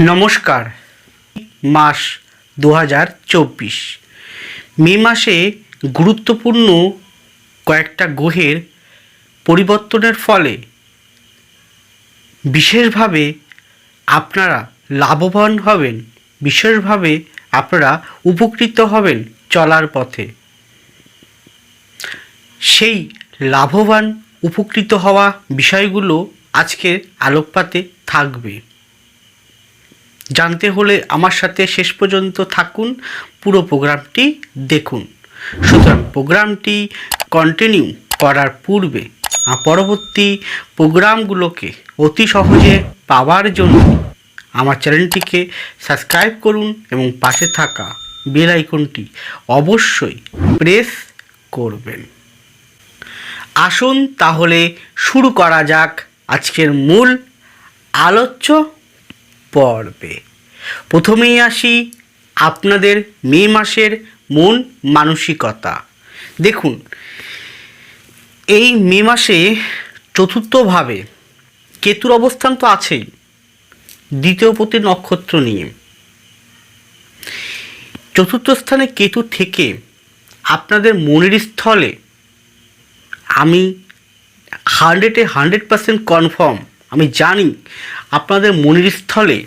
নমস্কার। মাস দু হাজার চব্বিশ। মে মাসে গুরুত্বপূর্ণ কয়েকটা গ্রহের পরিবর্তনের ফলে বিশেষভাবে আপনারা লাভবান হবেন, বিশেষভাবে আপনারা উপকৃত হবেন চলার পথে। সেই লাভবান, উপকৃত হওয়া বিষয়গুলো আজকের আলোকপাতে থাকবে। জানতে হলে আমার সাথে শেষ পর্যন্ত থাকুন, পুরো প্রোগ্রামটি দেখুন। সুতরাং প্রোগ্রামটি কন্টিনিউ করার পূর্বে পরবর্তী প্রোগ্রামগুলোকে অতি সহজে পাওয়ার জন্য আমার চ্যানেলটিকে সাবস্ক্রাইব করুন এবং পাশে থাকা বেল আইকনটি অবশ্যই প্রেস করবেন। আসুন তাহলে শুরু করা যাক আজকের মূল আলোচ্য পর্বে। প্রথমেই আসি আপনাদের মে মাসের মন মানসিকতা। দেখুন, এই মে মাসে চতুর্থভাবে কেতুর অবস্থান তো আছেই দ্বিতীয় প্রতি নক্ষত্র নিয়ে। চতুর্থ স্থানে কেতু থেকে আপনাদের মনের স্থলে আমি হান্ড্রেডে হান্ড্রেড পার্সেন্ট কনফার্ম, আমি জানি আপনাদের মনের স্থলে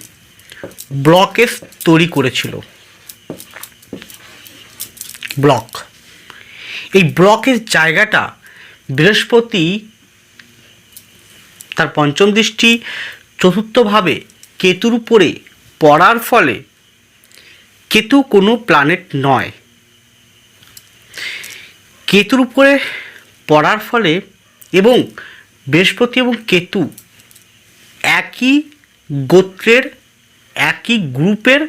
ব্লকেজ তৈরি করেছিল। ব্লক এই ব্লকের জায়গাটা বৃহস্পতি তার পঞ্চম দৃষ্টি চতুর্থভাবে কেতুর উপরে পড়ার ফলে কেতু কোনো প্ল্যানেট নয়। কেতুর উপরে পড়ার ফলে এবং বৃহস্পতি এবং কেতু একই গোত্রের, একই গ্রুপের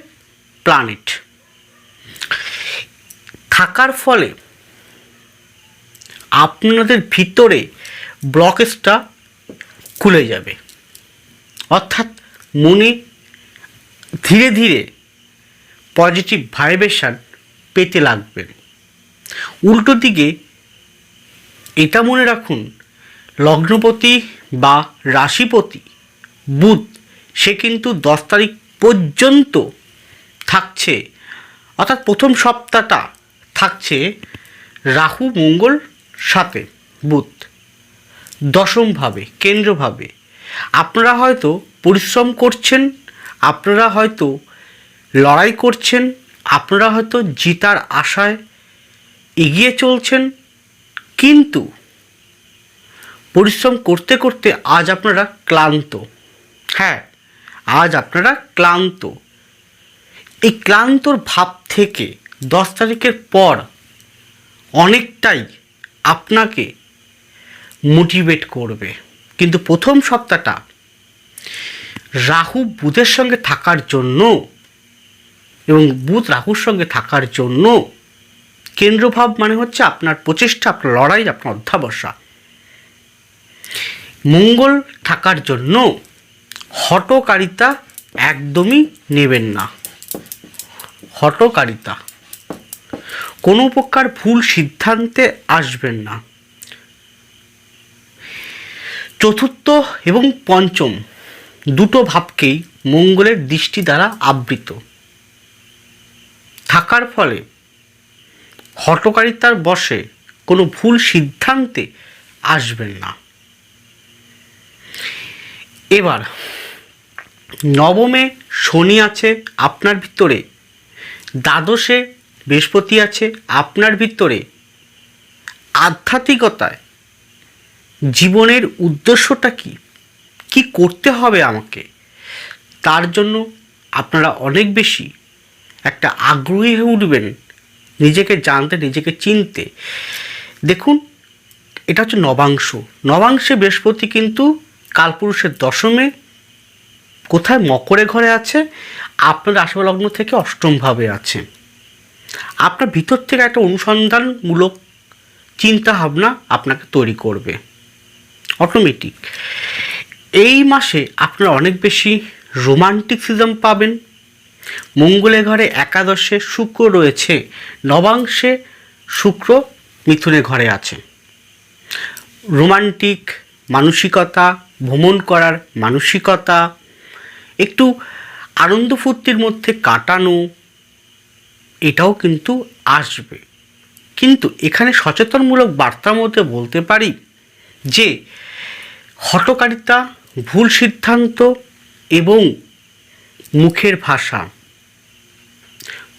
প্ল্যানেট থাকার ফলে আপনাদের ভিতরে ব্লকেজটা খুলে যাবে। অর্থাৎ মনে ধীরে ধীরে পজিটিভ ভাইব্রেশন পেতে লাগবেন উল্টো দিকে এটা মনে রাখুন, লগ্নপতি বা রাশিপতি বুধ, সে কিন্তু দশ তারিখ পর্যন্ত থাকছে। অর্থাৎ প্রথম সপ্তাহটা থাকছে রাহু, মঙ্গল, সাথে বুধ। দশমভাবে, কেন্দ্রভাবে। আপনারা হয়তো পরিশ্রম করছেন, আপনারা হয়তো লড়াই করছেন, আপনারা হয়তো জিতার আশায় এগিয়ে চলছেন, কিন্তু পরিশ্রম করতে করতে আজ আপনারা ক্লান্ত। হ্যাঁ আজ আপনারা ক্লান্ত। এই ক্লান্তর ভাব থেকে দশ তারিখের পর অনেকটাই আপনাকে মোটিভেট করবে। কিন্তু প্রথম সপ্তাহটা রাহু বুধের সঙ্গে থাকার জন্য এবং বুধ রাহুর সঙ্গে থাকার জন্য কেন্দ্রভাব মানে হচ্ছে আপনার প্রচেষ্টা, আপনার লড়াই, আপনার অধ্যাবসা। মঙ্গল থাকার জন্য হটকারিতা একদমই নেবেন না। হটকারিতা। কোনো প্রকার ভুল সিদ্ধান্তে আসবেন না। চতুর্থ এবং পঞ্চম দুটো ভাবকেই মঙ্গলের দৃষ্টি দ্বারা আবৃত। থাকার ফলে হটকারিতার বসে কোনো ভুল সিদ্ধান্তে আসবেন না। এবার নবমে শনি আছে আপনার ভিতরে, দ্বাদশে বৃহস্পতি আছে আপনার ভিতরে। আধ্যাত্মিকতায় জীবনের উদ্দেশ্যটা কি? কি করতে হবে আমাকে? তার জন্য আপনারা অনেক বেশি একটা আগ্রহী হয়ে উঠবেন, নিজেকে জানতে, নিজেকে চিনতে। দেখুন, এটা হচ্ছে নবাংশ। নবাংশে বৃহস্পতি কিন্তু কালপুরুষের দশমে কোথায় মকরে ঘরে আছে? আপনার রাশিলগ্ন থেকে অষ্টমভাবে আছে। আপনার ভিতর থেকে একটা অনুসন্ধানমূলক চিন্তা ভাবনা আপনাকে তৈরি করবে। অটোমেটিক এই মাসে আপনারা অনেক বেশি রোমান্টিকসিজম পাবেন। মঙ্গলের ঘরে একাদশে শুক্র রয়েছে। নবাংশে শুক্র মিথুনে ঘরে আছে। রোমান্টিক মানসিকতা, ভ্রমণ করার মানসিকতা একটু আনন্দ ফুর্তির মধ্যে কাটানো, এটাও কিন্তু আসবে। কিন্তু এখানে সচেতনমূলক বার্তার মধ্যে বলতে পারি যে হটকারিতা ভুল সিদ্ধান্ত এবং মুখের ভাষা।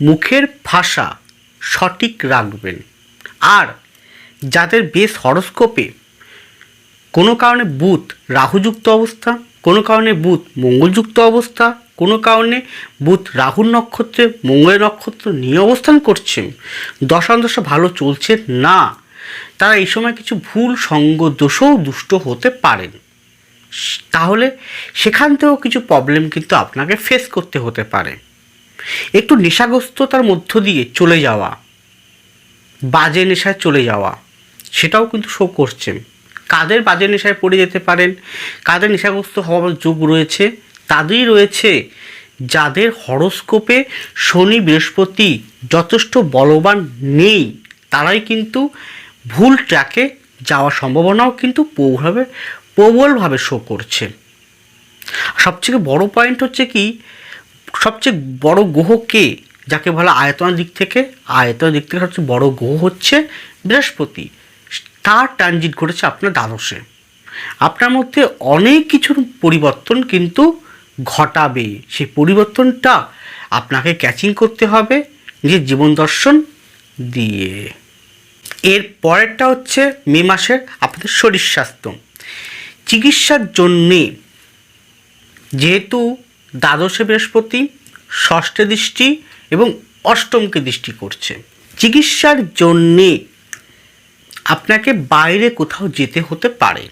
মুখের ভাষা সঠিক রাখবেন। আর যাদের বেশ হরস্কোপে, কোনো কারণে বুথ রাহুযুক্ত অবস্থা কোনো কারণে বুধ মঙ্গলযুক্ত অবস্থা, কোনো কারণে বুধ রাহুর নক্ষত্রে মঙ্গলের নক্ষত্র নিয়ে অবস্থান করছে দশান্তশা ভালো চলছে না। তারা এই সময় কিছু ভুল সঙ্গ দোষও দুষ্ট হতে পারেন। তাহলে সেখান থেকেও কিছু প্রবলেম কিন্তু আপনাকে ফেস করতে হতে পারে। একটু নেশাগ্রস্ততার মধ্য দিয়ে চলে যাওয়া, বাজে নেশায় চলে যাওয়া, সেটাও কিন্তু শো করছে কাদের বাজে নেশায় পড়ে যেতে পারেন, কাদের নেশাগ্রস্ত হওয়ার যোগ রয়েছে, তাদেরই রয়েছে যাদের হরস্কোপে শনি বৃহস্পতি যথেষ্ট বলবান নেই, তারাই কিন্তু ভুল ট্র্যাকে যাওয়ার সম্ভাবনাও কিন্তু প্রভাবে, প্রবলভাবে শো করছে। সবথেকে বড় পয়েন্ট হচ্ছে কি, সবচেয়ে বড় গ্রহ কে, যাকে বলা আয়তনের দিক থেকে, আয়তনের দিক থেকে সবচেয়ে বড় গ্রহ হচ্ছে বৃহস্পতি। তার ট্রানজিট ঘটেছে আপনার দ্বাদশে। আপনার মধ্যে অনেক কিছুর পরিবর্তন কিন্তু ঘটাবে। সেই পরিবর্তনটা আপনাকে ক্যাচিং করতে হবে, নিজের জীবন দর্শন দিয়ে। এর পরেরটা হচ্ছে মে মাসের আপনাদের শরীর স্বাস্থ্য। চিকিৎসার জন্যে যেহেতু দ্বাদশে বৃহস্পতি, ষষ্ঠে দৃষ্টি এবং অষ্টমকে দৃষ্টি করছে। চিকিৎসার জন্যে আপনাকে বাইরে কোথাও যেতে হতে পারে।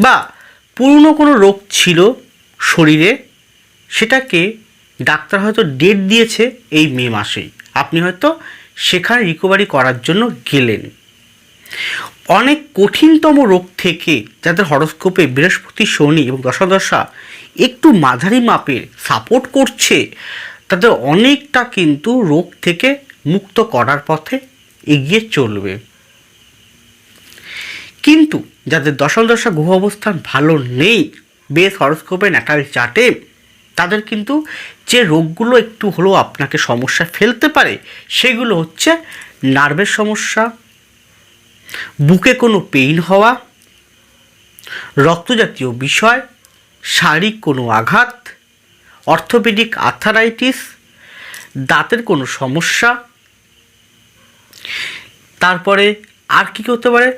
বা পুরনো কোনো রোগ ছিল শরীরে, সেটাকে ডাক্তার হয়তো ডেট দিয়েছে এই মে মাসেই। আপনি হয়তো সেখানে রিকভারি করার জন্য গেলেন। অনেক কঠিনতম রোগ থেকে যাদের হরস্কোপে বৃহস্পতি, শনি এবং দশাদশা একটু মাঝারি মাপের সাপোর্ট করছে, তাদের অনেকটা কিন্তু রোগ থেকে মুক্ত করার পথে এগিয়ে চলবে। কিন্তু যাদের দশম দশা গ্রহ অবস্থান ভালো নেই, বেশ হরস্কোপে ন্যাটাল চাটে তাদের কিন্তু যে রোগগুলো একটু হলেও আপনাকে সমস্যা ফেলতে পারে, সেগুলো হচ্ছে নার্ভের সমস্যা, বুকে কোনো পেইন হওয়া, রক্তজাতীয় বিষয়, শারীরিক কোনো আঘাত অর্থোপেডিক আর্থারাইটিস দাঁতের কোনো সমস্যা, তারপরে আর কী করতে পারে?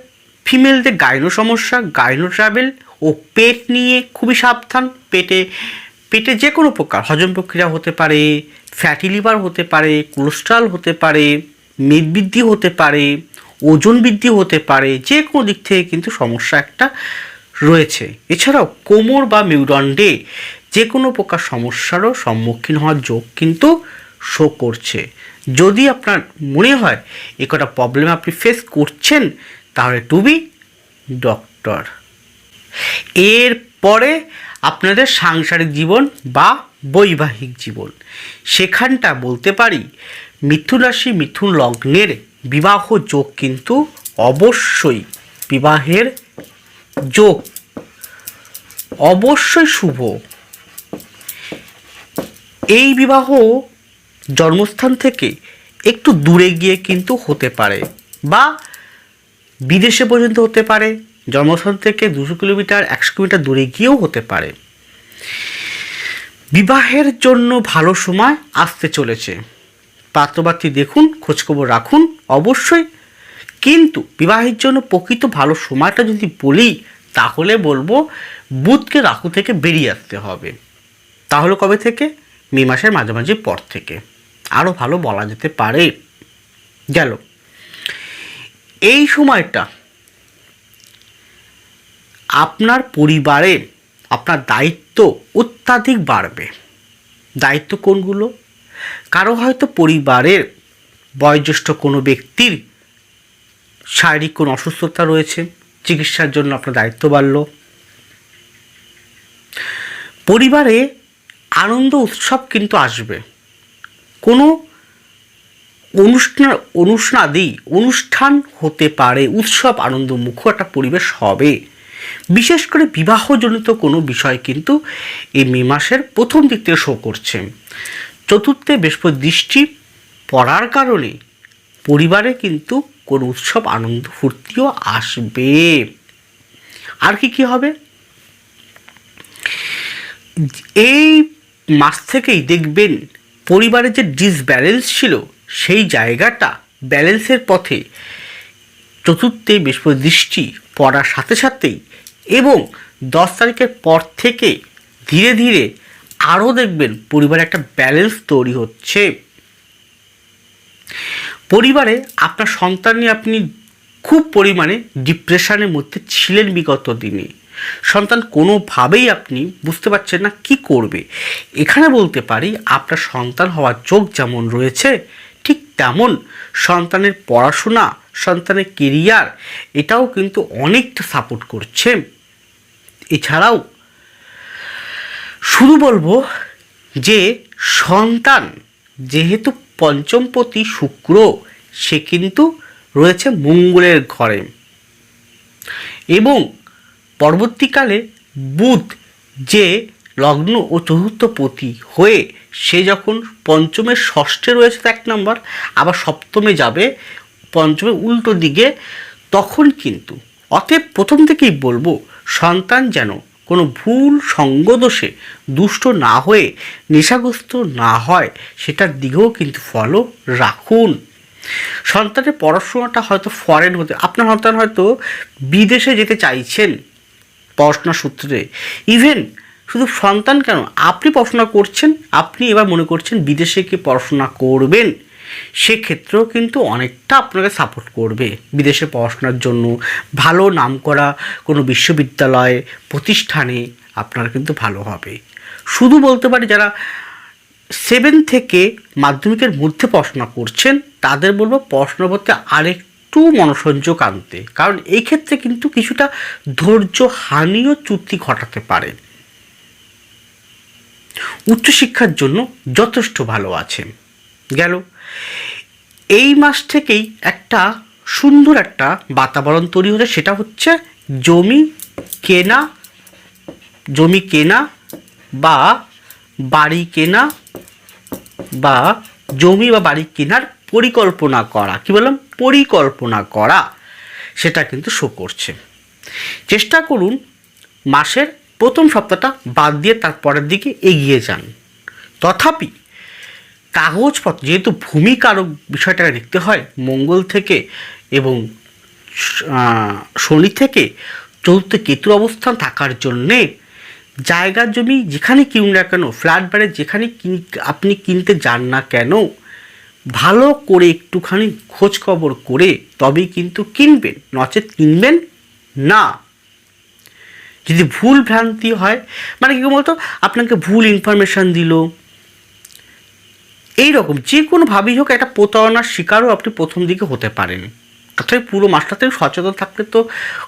ফিমেলদের গাইনো সমস্যা গাইনো ট্রাভেল ও পেট নিয়ে খুবই সাবধান। পেটে পেটে যে কোনো প্রকার হজম প্রক্রিয়া হতে পারে ফ্যাটি লিভার হতে পারে কোলেস্ট্রল হতে পারে, মেদ বৃদ্ধি হতে পারে, ওজন বৃদ্ধি হতে পারে, যে কোনো দিক থেকে কিন্তু সমস্যা একটা রয়েছে। এছাড়াও কোমর বা মেরুদণ্ডে যে কোনো প্রকার সমস্যারও সম্মুখীন হওয়ার যোগ কিন্তু শো করছে। যদি আপনার মনে হয় এ কটা প্রবলেম আপনি ফেস করছেন তাহলে টু বি ডক্টর এর পরে আপনাদের সাংসারিক জীবন বা বৈবাহিক জীবন। সেখানটা বলতে পারি, মিথুন রাশি, মিথুন লগ্নের বিবাহ যোগ কিন্তু অবশ্যই বিবাহের যোগ। অবশ্যই শুভ। এই বিবাহ জন্মস্থান থেকে একটু দূরে গিয়ে কিন্তু হতে পারে বা বিদেশে পর্যন্ত হতে পারে, জন্মস্থান থেকে দুশো কিলোমিটার, একশো কিলোমিটার দূরে গিয়েও হতে পারে। বিবাহের জন্য ভালো সময় আসতে চলেছে। পাত্রপাত্রী দেখুন, খোঁজখবর রাখুন, অবশ্যই। কিন্তু বিবাহের জন্য প্রকৃত ভালো সময়টা যদি বলি, তাহলে বলব বুধকে রাহু থেকে বেরিয়ে আসতে হবে। তাহলে কবে থেকে? মে মাসের মাঝামাঝি পর থেকে। আরও ভালো বলা যেতে পারে। গেল। এই সময়টা আপনার পরিবারে আপনার দায়িত্ব অত্যাধিক বাড়বে। দায়িত্ব কোনগুলো? কারও হয়তো পরিবারের বয়োজ্যেষ্ঠ কোনো ব্যক্তির শারীরিক কোনো অসুস্থতা রয়েছে, চিকিৎসার জন্য আপনার দায়িত্ব বাড়ল। পরিবারে আনন্দ, উৎসব কিন্তু আসবে। কোনো অনুষ্ঠান, অনুষ্ঠানাদি, অনুষ্ঠান হতে পারে, উৎসব আনন্দমুখ একটা পরিবেশ হবে। বিশেষ করে বিবাহজনিত কোনো বিষয় কিন্তু এই মে মাসের প্রথম দিক থেকে শো করছে। চতুর্থে বৃহস্পতি দৃষ্টি পড়ার কারণে পরিবারে কিন্তু কোনো উৎসব আনন্দ ফুর্তিও আসবে। আর কি কি হবে? এই মাস থেকেই দেখবেন পরিবারের যে ডিসব্যালেন্স ছিল সেই জায়গাটা ব্যালেন্সের পথে চতুর্থে বৃহস্পতি দৃষ্টি পড়ার সাথে সাথেই এবং দশ তারিখের পর থেকে ধীরে ধীরে আরও দেখবেন পরিবারে একটা ব্যালেন্স তৈরি হচ্ছে। পরিবারে আপনার সন্তান নিয়ে আপনি খুব পরিমাণে ডিপ্রেশনের মধ্যে ছিলেন বিগত দিনে। সন্তান কোনোভাবেই আপনি বুঝতে পারছেন না কি করবে। এখানে বলতে পারি আপনার সন্তান হওয়ার যোগ যেমন রয়েছে তেমন সন্তানের পড়াশোনা, সন্তানের কেরিয়ার এটাও কিন্তু অনেকটা সাপোর্ট করছে। এছাড়াও শুধু বলব যে সন্তান যেহেতু পঞ্চমপতি শুক্র, সে কিন্তু রয়েছে মঙ্গলের ঘরে। এবং পরবর্তীকালে বুধ যে লগ্ন ও চতুর্থ পতি হয়ে সে যখন পঞ্চমের ষষ্ঠে রয়েছে এক নম্বর, আবার সপ্তমে যাবে পঞ্চমের উল্টো দিকে, তখন কিন্তু অতএব প্রথম থেকেই বলব, সন্তান যেন কোনো ভুল সঙ্গদোষে দুষ্ট না হয়ে, নেশাগ্রস্ত না হয়, সেটার দিকেও কিন্তু ফলো রাখুন। সন্তানের পড়াশোনাটা হয়তো ফরেন হতে, আপনার সন্তান হয়তো বিদেশে যেতে চাইছেন, পড়াশোনার সূত্রে। ইভেন শুধু সন্তান কেন? আপনি পড়াশোনা করছেন, আপনি এবার মনে করছেন বিদেশে কি পড়াশোনা করবেন? সেক্ষেত্রেও কিন্তু অনেকটা আপনাকে সাপোর্ট করবে। বিদেশে পড়াশোনার জন্য ভালো নাম করা কোনো বিশ্ববিদ্যালয়, প্রতিষ্ঠানে আপনার কিন্তু ভালো হবে। শুধু বলতে পারি যারা সেভেন থেকে মাধ্যমিকের মধ্যে পড়াশোনা করছেন, তাদের বলব পড়াশোনার প্রতি আরেকটু মনোসংযোগ আনতে। কারণ এই ক্ষেত্রে কিন্তু কিছুটা ধৈর্য হানিও চ্যুতি ঘটাতে পারে। উচ্চশিক্ষার জন্য যথেষ্ট ভালো আছে। গেল। এই মাস থেকেই একটা সুন্দর একটা বাতাবরণ তৈরি হচ্ছে সেটা হচ্ছে জমি কেনা জমি কেনা বা বাড়ি কেনা বা জমি বা বাড়ি কেনার পরিকল্পনা করা। কি বললাম? পরিকল্পনা করা। সেটা কিন্তু শো করছে। চেষ্টা করুন মাসের প্রথম সপ্তাহটা বাদ দিয়ে তার পরের দিকে এগিয়ে যান। তথাপি কাগজপত্র, যেহেতু ভূমিকারক বিষয়টাকে দেখতে হয়, মঙ্গল থেকে এবং শনি থেকে চতুর্থ কেতুর অবস্থান থাকার জন্যে জায়গা জমি যেখানে কিনুন না কেন, ফ্ল্যাট বাড়ি যেখানে আপনি কিনতে যান না কেন, ভালো করে একটুখানি খোঁজ খবর করে তবেই কিন্তু কিনবেন। নচেত কিনবেন না। যদি ভুল ভ্রান্তি হয় মানে কী বলতো, আপনাকে ভুল ইনফরমেশান দিল। এই রকম যে কোনোভাবেই হোক, একটা প্রতারণার শিকারও আপনি প্রথম দিকে হতে পারেন। অর্থাৎ পুরো মাসটাতে সচেতন থাকলে তো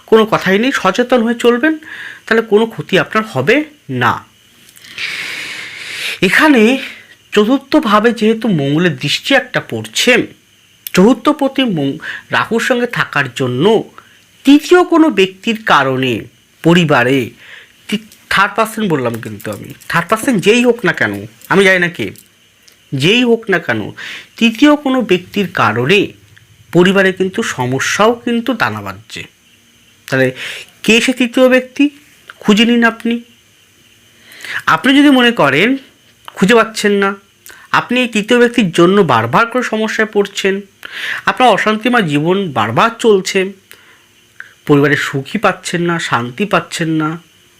কোনো কথাই নেই। সচেতন হয়ে চলবেন, তাহলে কোনো ক্ষতি আপনার হবে না। এখানে চতুর্থভাবে যেহেতু মঙ্গলের দৃষ্টি একটা পড়ছে, চতুর্থ প্রতি রাহুর সঙ্গে থাকার জন্য তৃতীয় কোনো ব্যক্তির কারণে পরিবারে থার্ড পার্সেন্ট বললাম কিন্তু আমি। থার্ড পার্সেন্ট যেই হোক না কেন, আমি জানি না কে, যেই হোক না কেন, তৃতীয় কোনো ব্যক্তির কারণে পরিবারে কিন্তু সমস্যাও কিন্তু দানা বাঁধছে। তাহলে কে সে তৃতীয় ব্যক্তি? খুঁজে নিন আপনি। আপনি যদি মনে করেন, খুঁজে পাচ্ছেন না, আপনি এই তৃতীয় ব্যক্তির জন্য বারবার করে সমস্যায় পড়ছেন, আপনার অশান্তিময় জীবন বারবার চলছে পরিবারে সুখী পাচ্ছেন না, শান্তি পাচ্ছেন না,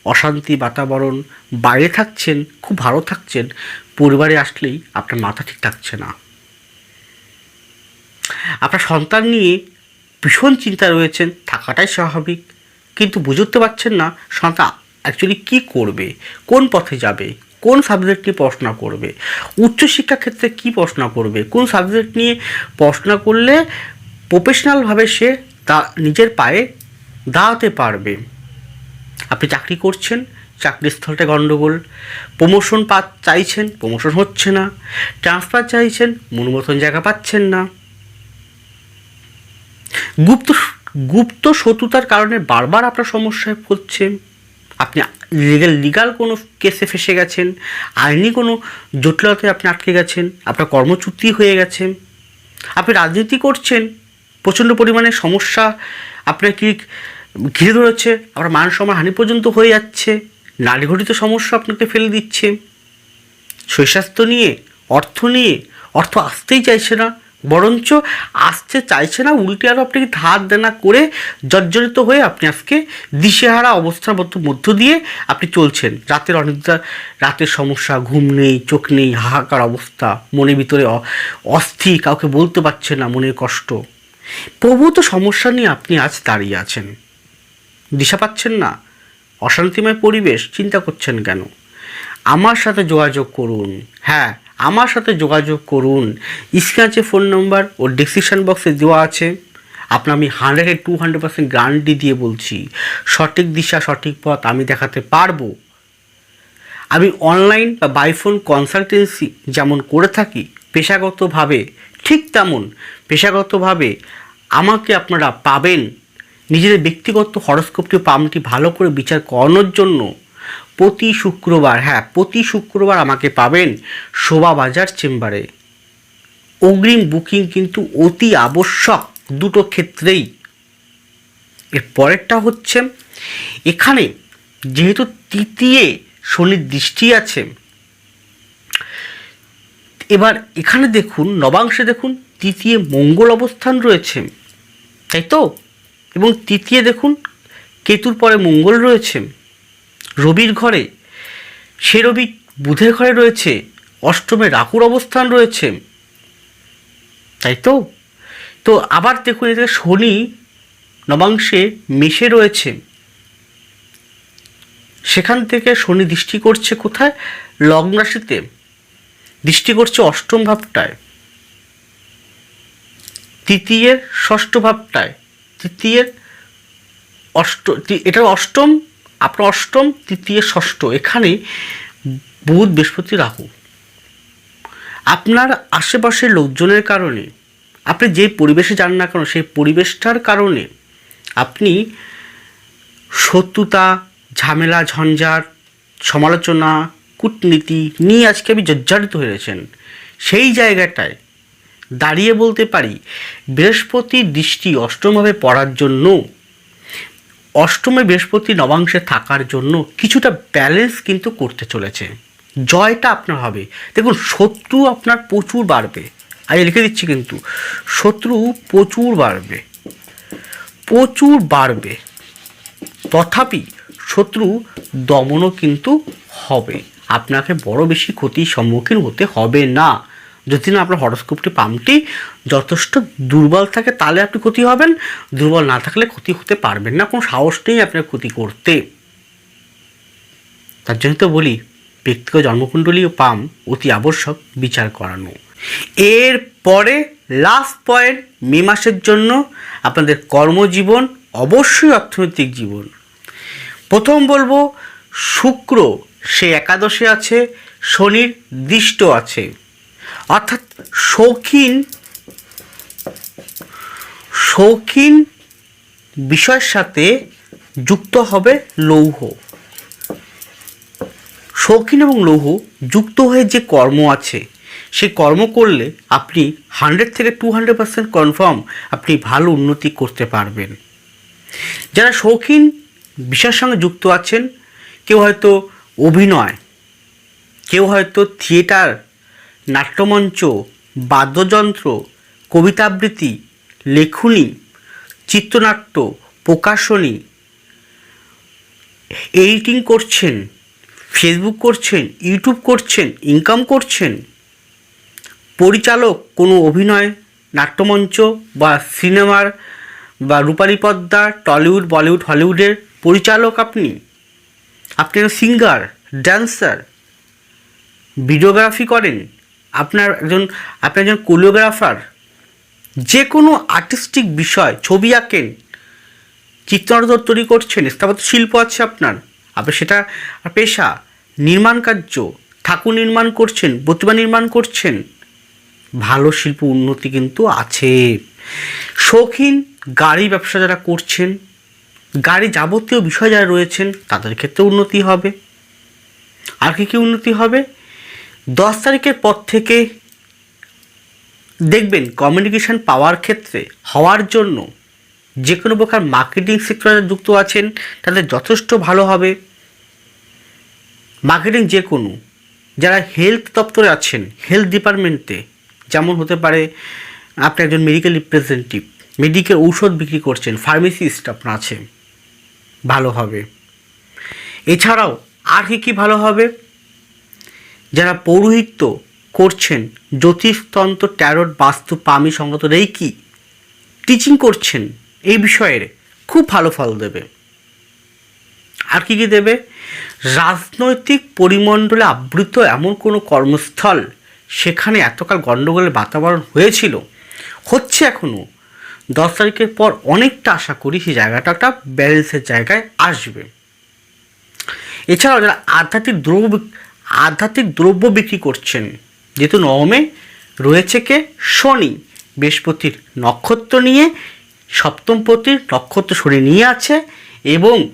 অশান্তি বাতাবরণ, বাইরে থাকছেন, খুব ভালো থাকছেন, পরিবারে আসলেই আপনার মাথা ঠিক থাকছে না। আপনার সন্তান নিয়ে ভীষণ চিন্তা রয়েছেন, থাকাটাই স্বাভাবিক, কিন্তু বুঝতে পারছেন না সন্তান অ্যাকচুয়ালি কী করবে, কোন পথে যাবে, কোন সাবজেক্ট নিয়ে পড়াশোনা করবে উচ্চশিক্ষা ক্ষেত্রে কী পড়াশোনা করবে, কোন সাবজেক্ট নিয়ে পড়াশোনা করলে প্রফেশনালভাবে সে তা নিজের পায়ে দাঁড়াতে পারবে। আপনি চাকরি করছেন চাকরির স্থলটা গণ্ডগোল। প্রমোশন পা চাইছেন প্রমোশন হচ্ছে না। ট্রান্সফার চাইছেন মন মতন জায়গা পাচ্ছেন না। গুপ্ত গুপ্ত শত্রুতার কারণে বারবার আপনার সমস্যায় পড়ছে আপনি লিগাল লিগাল কোনো কেসে ফেসে গেছেন, আইনি কোনো জটিলতায় আপনি আটকে গেছেন, আপনার কর্মচ্যুতি হয়ে গেছে। আপনি রাজনীতি করছেন, প্রচণ্ড পরিমাণে সমস্যা আপনাকে ঘিরে ধরেছে, আবার মান সম্মান হানি পর্যন্ত হয়ে যাচ্ছে। নারী ঘটিত সমস্যা আপনাকে ফেলে দিচ্ছে। শৈশাস্ত্র নিয়ে, অর্থ নিয়ে, অর্থ আসতেই চাইছে না। বরঞ্চ আসতে চাইছে না, উল্টে আরও আপনাকে ধার দেনা করে জর্জরিত হয়ে আপনি আজকে দিশেহারা অবস্থার মধ্য দিয়ে আপনি চলছেন। রাতের অনিদ্রা, রাতের সমস্যা, ঘুম নেই, চোখ নেই, হাহাকার অবস্থা, মনের ভিতরে অস্থির, কাউকে বলতে পারছে না, মনের কষ্ট। প্রভূত সমস্যা নিয়ে আপনি আজ দাঁড়িয়ে আছেন। দিশা পাচ্ছেন না। অশান্তিময় পরিবেশ, চিন্তা করছেন কেন? আমার সাথে যোগাযোগ করুন। হ্যাঁ আমার সাথে যোগাযোগ করুন। স্ক্রিনে আছে ফোন নম্বর ও ডিসক্রিপশান বক্সে দেওয়া আছে। আপনার আমি hundred to hundred percent guarantee দিয়ে বলছি, সঠিক দিশা, সঠিক পথ আমি দেখাতে পারব। আমি অনলাইন বা বাইফোন কনসালটেন্সি যেমন করে থাকি, পেশাগতভাবে ঠিক তেমন, পেশাগতভাবে আমাকে আপনারা পাবেন। নিজেদের ব্যক্তিগত হরস্কোপটি পামটি ভালো করে বিচার করানোর জন্য প্রতি শুক্রবার হ্যাঁ প্রতি শুক্রবার আমাকে পাবেন শোভাবাজার চেম্বারে। অগ্রিম বুকিং কিন্তু অতি আবশ্যক দুটো ক্ষেত্রেই। এর পরেরটা হচ্ছে, এখানে যেহেতু তৃতীয় শনির দৃষ্টি আছে, এবার এখানে দেখুন, নবাংশে দেখুন, তৃতীয় মঙ্গল অবস্থান রয়েছে। তাই তো? এবং তৃতীয় দেখুন, কেতুর পরে মঙ্গল রয়েছে, রবির ঘরে, সে রবি বুধের ঘরে রয়েছে, অষ্টমে রাহুর অবস্থান রয়েছে, তাই তো? তো আবার দেখুন, এদিকে শনি নবাংশে মেশে রয়েছে, সেখান থেকে শনি দৃষ্টি করছে কোথায়? লগ্ন রাশিতে, দৃষ্টি করছে অষ্টম ভাবটায়, তৃতীয়ের ষষ্ঠ ভাবটায়। তৃতীয়ের অষ্ট এটা অষ্টম, আপনার অষ্টম, তৃতীয়, ষষ্ঠ, এখানে বুধ, বৃহস্পতি, রাহু। আপনার আশেপাশের লোকজনের কারণে, আপনি যে পরিবেশে যান না কেন, সেই পরিবেশটার কারণে আপনি শত্রুতা, ঝামেলা, ঝঞ্ঝাট, সমালোচনা, কূটনীতি নিয়ে আজকে আপনি জর্জরিত হয়েছেন সেই জায়গাটায় দাঁড়িয়ে বলতে পারি বৃহস্পতির দৃষ্টি অষ্টমভাবে পড়ার জন্য, অষ্টমে বৃহস্পতি নবাংশে থাকার জন্য কিছুটা ব্যালেন্স কিন্তু করতে চলেছে। জয়টা আপনার হবে। দেখুন, শত্রু আপনার প্রচুর বাড়বে। আমি লিখে দিচ্ছি কিন্তু, শত্রু প্রচুর বাড়বে। প্রচুর বাড়বে। তথাপি শত্রু দমনও কিন্তু হবে। আপনাকে বড় বেশি ক্ষতির সম্মুখীন হতে হবে না। যদি না আপনার হরস্কোপটি পাম্পটি যথেষ্ট দুর্বল থাকে, তাহলে আপনি ক্ষতি হবেন। দুর্বল না থাকলে ক্ষতি হতে পারবেন না, কোনো সাহস নেই আপনার ক্ষতি করতে। তার জন্য তো বলি, ব্যক্তিগত জন্মকুণ্ডলী ও পাম অতি আবশ্যক বিচার করানো। এর পরে লাস্ট পয়েন্ট মে মাসের জন্য আপনাদের কর্মজীবন, অবশ্যই অর্থনৈতিক জীবন। প্রথম বলব, শুক্র সে একাদশে আছে, শনির দৃষ্ট আছে। অর্থাৎ শৌখিন শৌখিন বিষয়ের সাথে যুক্ত হবে লৌহ। শৌখিন এবং লৌহ যুক্ত হয়ে যে কর্ম আছে, সেই কর্ম করলে আপনি হান্ড্রেড থেকে টু হান্ড্রেড পার্সেন্ট কনফার্ম আপনি ভালো উন্নতি করতে পারবেন। যারা শৌখিন বিষয়ের সঙ্গে যুক্ত আছেন, কেউ হয়তো অভিনয়, কেউ হয়তো থিয়েটার নাট্যমঞ্চ, বাদ্যযন্ত্র কবিতা আবৃত্তি লেখনী, চিত্রনাট্য, প্রকাশনী এডিটিং করছেন, ফেসবুক করছেন, ইউটিউব করছেন, ইনকাম করছেন। পরিচালক কোনো অভিনয়, নাট্যমঞ্চ বা সিনেমার বা রূপালী পর্দা টলিউড, বলিউড, হলিউডের পরিচালক আপনি। আপনি সিঙ্গার ড্যান্সার ভিডিওগ্রাফি করেন। আপনার একজন আপনি একজন কোরিওগ্রাফার যে কোনো আর্টিস্টিক বিষয়, ছবি আঁকেন, চিত্রনাট্য তৈরি করছেন, স্থাপত্য শিল্প আছে আপনার, আপনি সেটা, পেশা, নির্মাণ কার্য, ঠাকুর নির্মাণ করছেন, প্রতিমা নির্মাণ করছেন, ভালো শিল্প উন্নতি কিন্তু আছে। শৌখিন গাড়ি ব্যবসা যারা করছেন, গাড়ি যাবতীয় বিষয় যারা রয়েছেন, তাদের ক্ষেত্রে উন্নতি হবে। আর কি কী উন্নতি হবে? দশ তারিখের পর থেকে দেখবেন কমিউনিকেশান পাওয়ার ক্ষেত্রে, হওয়ার জন্য যে কোনো প্রকার মার্কেটিং সেক্টরে যুক্ত আছেন, তাদের যথেষ্ট ভালো হবে। মার্কেটিং যে কোনো, যারা হেলথ দপ্তরে আছেন হেলথ ডিপার্টমেন্টে যেমন হতে পারে আপনি একজন মেডিকেল রিপ্রেজেন্টেটিভ মেডিকেল ঔষধ বিক্রি করছেন ফার্মেসিস্ট আপনার আছে, ভালো হবে। এছাড়াও আর কি কী ভালো হবে? যারা পৌরোহিত্য করছেন, জ্যোতিষতন্ত্র, ট্যারট, বাস্তু, পামি সংগত রেইকি টিচিং করছেন, এই বিষয়ের খুব ভালো ফল দেবে। আর কি কি দেবে? রাজনৈতিক পরিমণ্ডলে আবৃত এমন কোনো কর্মস্থল সেখানে এতকাল গণ্ডগোলের বাতাবরণ হয়েছিল? হচ্ছে এখনও দশ তারিখের পর অনেকটা আশা করি সেই জায়গাটা একটা ব্যালেন্সের জায়গায় আসবে। এছাড়াও যারা আধ্যাত্মিক দ্রব্য আধ্যাত্মিক দ্রব্য বিক্রি করছেন। যেহেতু নবমে রয়েছে কে? শনি। বৃহস্পতির নক্ষত্র নিয়ে, সপ্তমপতির নক্ষত্র শনি নিয়ে আছে এবং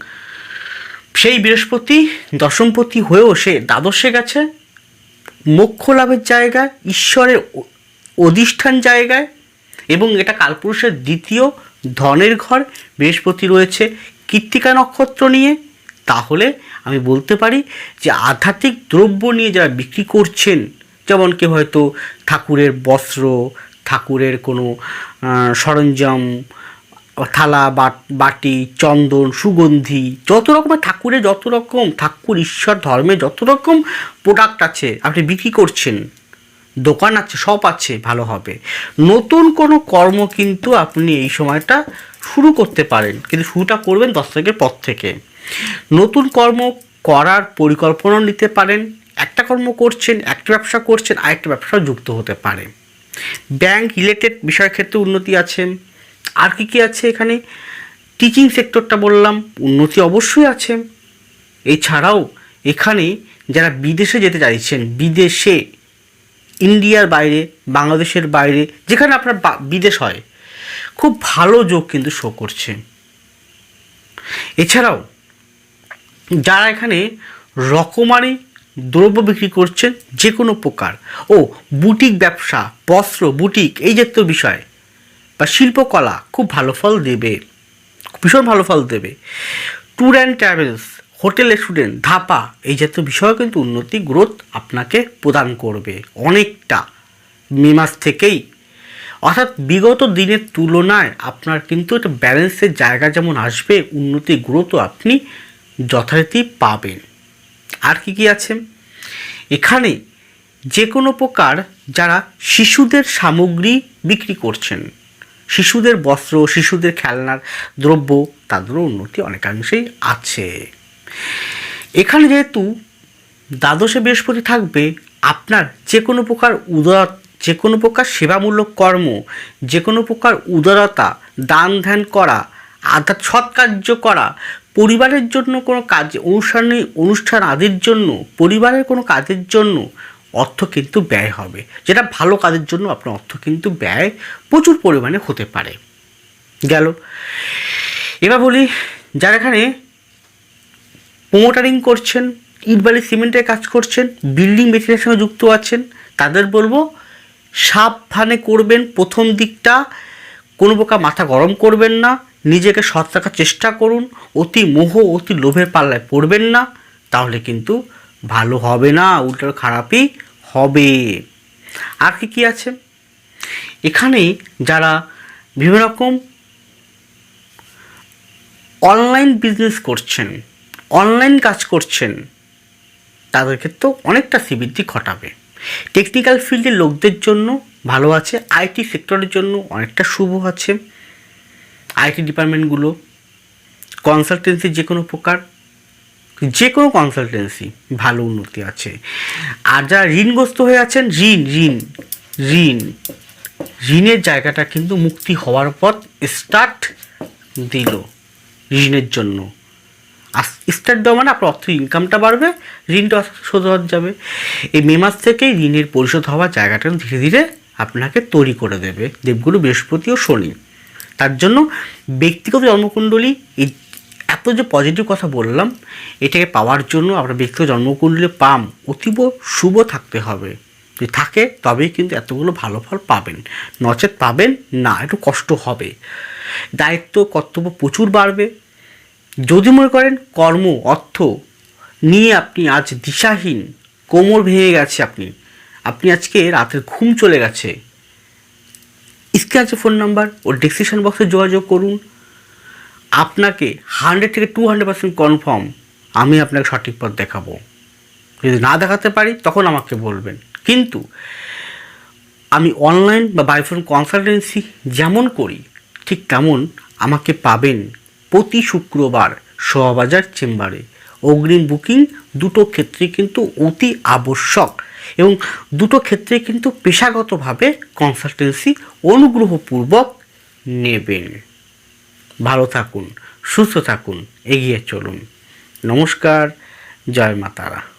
সেই বৃহস্পতি দশমপতি হয়েও সে দ্বাদশে গেছে। মোক্ষ লাভের জায়গায়, ঈশ্বরের অধিষ্ঠান জায়গায় এবং এটা কালপুরুষের দ্বিতীয় ধনের ঘর। বৃহস্পতি রয়েছে কৃত্তিকা নক্ষত্র নিয়ে। তাহলে আমি বলতে পারি যে আধ্যাত্মিক দ্রব্য নিয়ে যারা বিক্রি করছেন, যেমন কেউ হয়তো ঠাকুরের বস্ত্র, ঠাকুরের কোনো সরঞ্জাম, থালা, বাট- চন্দন, সুগন্ধি, যত রকমের ঠাকুরের যত রকম, ঠাকুর, ঈশ্বর, ধর্মে যত রকম প্রোডাক্ট আছে, আপনি বিক্রি করছেন, দোকান আছে সব আছে, ভালো হবে। নতুন কোনো কর্ম কিন্তু আপনি এই সময়টা শুরু করতে পারেন, কিন্তু শুরুটা করবেন দশ তারিখের পর থেকে। নতুন কর্ম করার পরিকল্পনা নিতে পারেন, একটা কর্ম করছেন, একটা ব্যবসা করছেন, আরেকটা ব্যবসা যুক্ত হতে পারে। ব্যাংক রিলেটেড বিষয়ের ক্ষেত্রে উন্নতি আছে। আর কি কি আছে এখানে? টিচিং সেক্টরটা বললাম, উন্নতি অবশ্যই আছে। এছাড়াও এখানে যারা বিদেশে যেতে চাইছেন, বিদেশে, ইন্ডিয়ার বাইরে, বাংলাদেশের বাইরে, যেখানে আপনার বিদেশ হয়, খুব ভালো যোগ কিন্তু শো করছে। এছাড়াও যারা এখানে রকমারি দ্রব্য বিক্রি করছেন যে কোনো প্রকার। ও, বুটিক ব্যবসা, বস্ত্র, বুটিক, এই জাতীয় বিষয় বা শিল্পকলা খুব ভালো ফল দেবে। ভীষণ ভালো ফল দেবে। Tour and travels hotel student Dhapa, এই জাতীয় বিষয়েও কিন্তু উন্নতি গ্রোথ আপনাকে প্রদান করবে অনেকটা। মে মাস থেকেই। অর্থাৎ বিগত দিনের তুলনায় আপনার কিন্তু একটা ব্যালেন্সের জায়গা যেমন আসবে, উন্নতি গ্রোথও আপনি যথারীতি পাবেন। আর কি কি আছে? এখানে যে কোনো প্রকার যারা শিশুদের সামগ্রী বিক্রি করছেন, শিশুদের বস্ত্র, শিশুদের খেলনার দ্রব্য, তাদেরও উন্নতি অনেকাংশেই আছে। এখানে যেহেতু দ্বাদশে বৃহস্পতি থাকবে, আপনার যে কোনো প্রকার উদার যে কোনো প্রকার সেবামূলক কর্ম যে কোনো প্রকার উদারতা, দান ধ্যান করা আধ্যাত্ম সৎকার্য করা পরিবারের জন্য কোনো কাজ অনুষ্ঠানে অনুষ্ঠান আদির জন্য, পরিবারের কোনো কাজের জন্য অর্থ কিন্তু ব্যয় হবে। যেটা ভালো কাজের জন্য আপনার অর্থ কিন্তু ব্যয় প্রচুর পরিমাণে হতে পারে। গেল। এবার বলি, যারা এখানে প্রোমোটারিং করছেন ইটবালি সিমেন্টের কাজ করছেন বিল্ডিং মেটেরিয়ালের সঙ্গে যুক্ত আছেন, তাদের বলব, সাবধানে করবেন, প্রথম দিকটা কোনো প্রকার মাথা গরম করবেন না। নিজেকে সৎ রাখার চেষ্টা করুন, অতি মোহ, অতি লোভের পাল্লায় পড়বেন না, তাহলে কিন্তু ভালো হবে না, উল্টো খারাপই হবে। আর কি কি আছে? এখানে যারা বিভিন্ন রকম অনলাইন বিজনেস করছেন অনলাইন কাজ করছেন, তাদের ক্ষেত্রেও অনেকটা শ্রীবৃদ্ধি ঘটাবে। টেকনিক্যাল ফিল্ডের লোকদের জন্য ভালো আছে আইটি সেক্টরের জন্য অনেকটা শুভ আছে। আইটি ডিপার্টমেন্টগুলো কনসালটেন্সি যে কোনো প্রকার, যে কোনো কনসালটেন্সি ভালো উন্নতি আছে। আর যারা ঋণগ্রস্ত হয়ে আছেন, ঋণ ঋণ ঋণ, ঋণের জায়গাটা কিন্তু মুক্তি হওয়ার পর স্টার্ট দিল ঋণের জন্য। স্টার্ট দেওয়া মানে আপনার অর্থ ইনকামটা বাড়বে, ঋণটা শোধ হওয়া যাবে। এই মে মাস থেকেই ঋণের পরিশোধ হওয়ার জায়গাটা ধীরে ধীরে আপনাকে তৈরি করে দেবে দেবগুরু বৃহস্পতি ও শনি। তার জন্য ব্যক্তিগত জন্মকুণ্ডলী, এই এত যে পজিটিভ কথা বললাম, এটাকে পাওয়ার জন্য আপনার ব্যক্তিগত জন্মকুণ্ডলী পাম, অতীব শুভ থাকতে হবে। যদি থাকে, তবেই কিন্তু এতগুলো ভালো ফল পাবেন। নচেত পাবেন না, একটু কষ্ট হবে। দায়িত্ব, কর্তব্য প্রচুর বাড়বে। যদি মনে করেন কর্ম, অর্থ নিয়ে আপনি আজ দিশাহীন, কোমর ভেঙে গেছে আপনি আপনি আজকে রাতের ঘুম চলে গেছে স্ক্রিনে আছে ফোন নাম্বার ও ডিসক্রিপশন বক্সে যোগাযোগ করুন আপনাকে হান্ড্রেড থেকে টু হান্ড্রেড পার্সেন্ট কনফার্ম আমি আপনাকে সঠিক পথ দেখাবো যদি না দেখাতে পারি তখন আমাকে বলবেন। কিন্তু আমি অনলাইন বা বাইফোন কনসালটেন্সি যেমন করি, ঠিক তেমন আমাকে পাবেন প্রতি শুক্রবার শোয়াবাজার চেম্বারে। অগ্রিম বুকিং দুটো ক্ষেত্রে কিন্তু অতি আবশ্যক এবং দুটো ক্ষেত্রে কিন্তু পেশাগতভাবে কনসালটেন্সি অনুগ্রহপূর্বক নেবেন। ভালো থাকুন, সুস্থ থাকুন, এগিয়ে চলুন। নমস্কার, জয় মাতারা।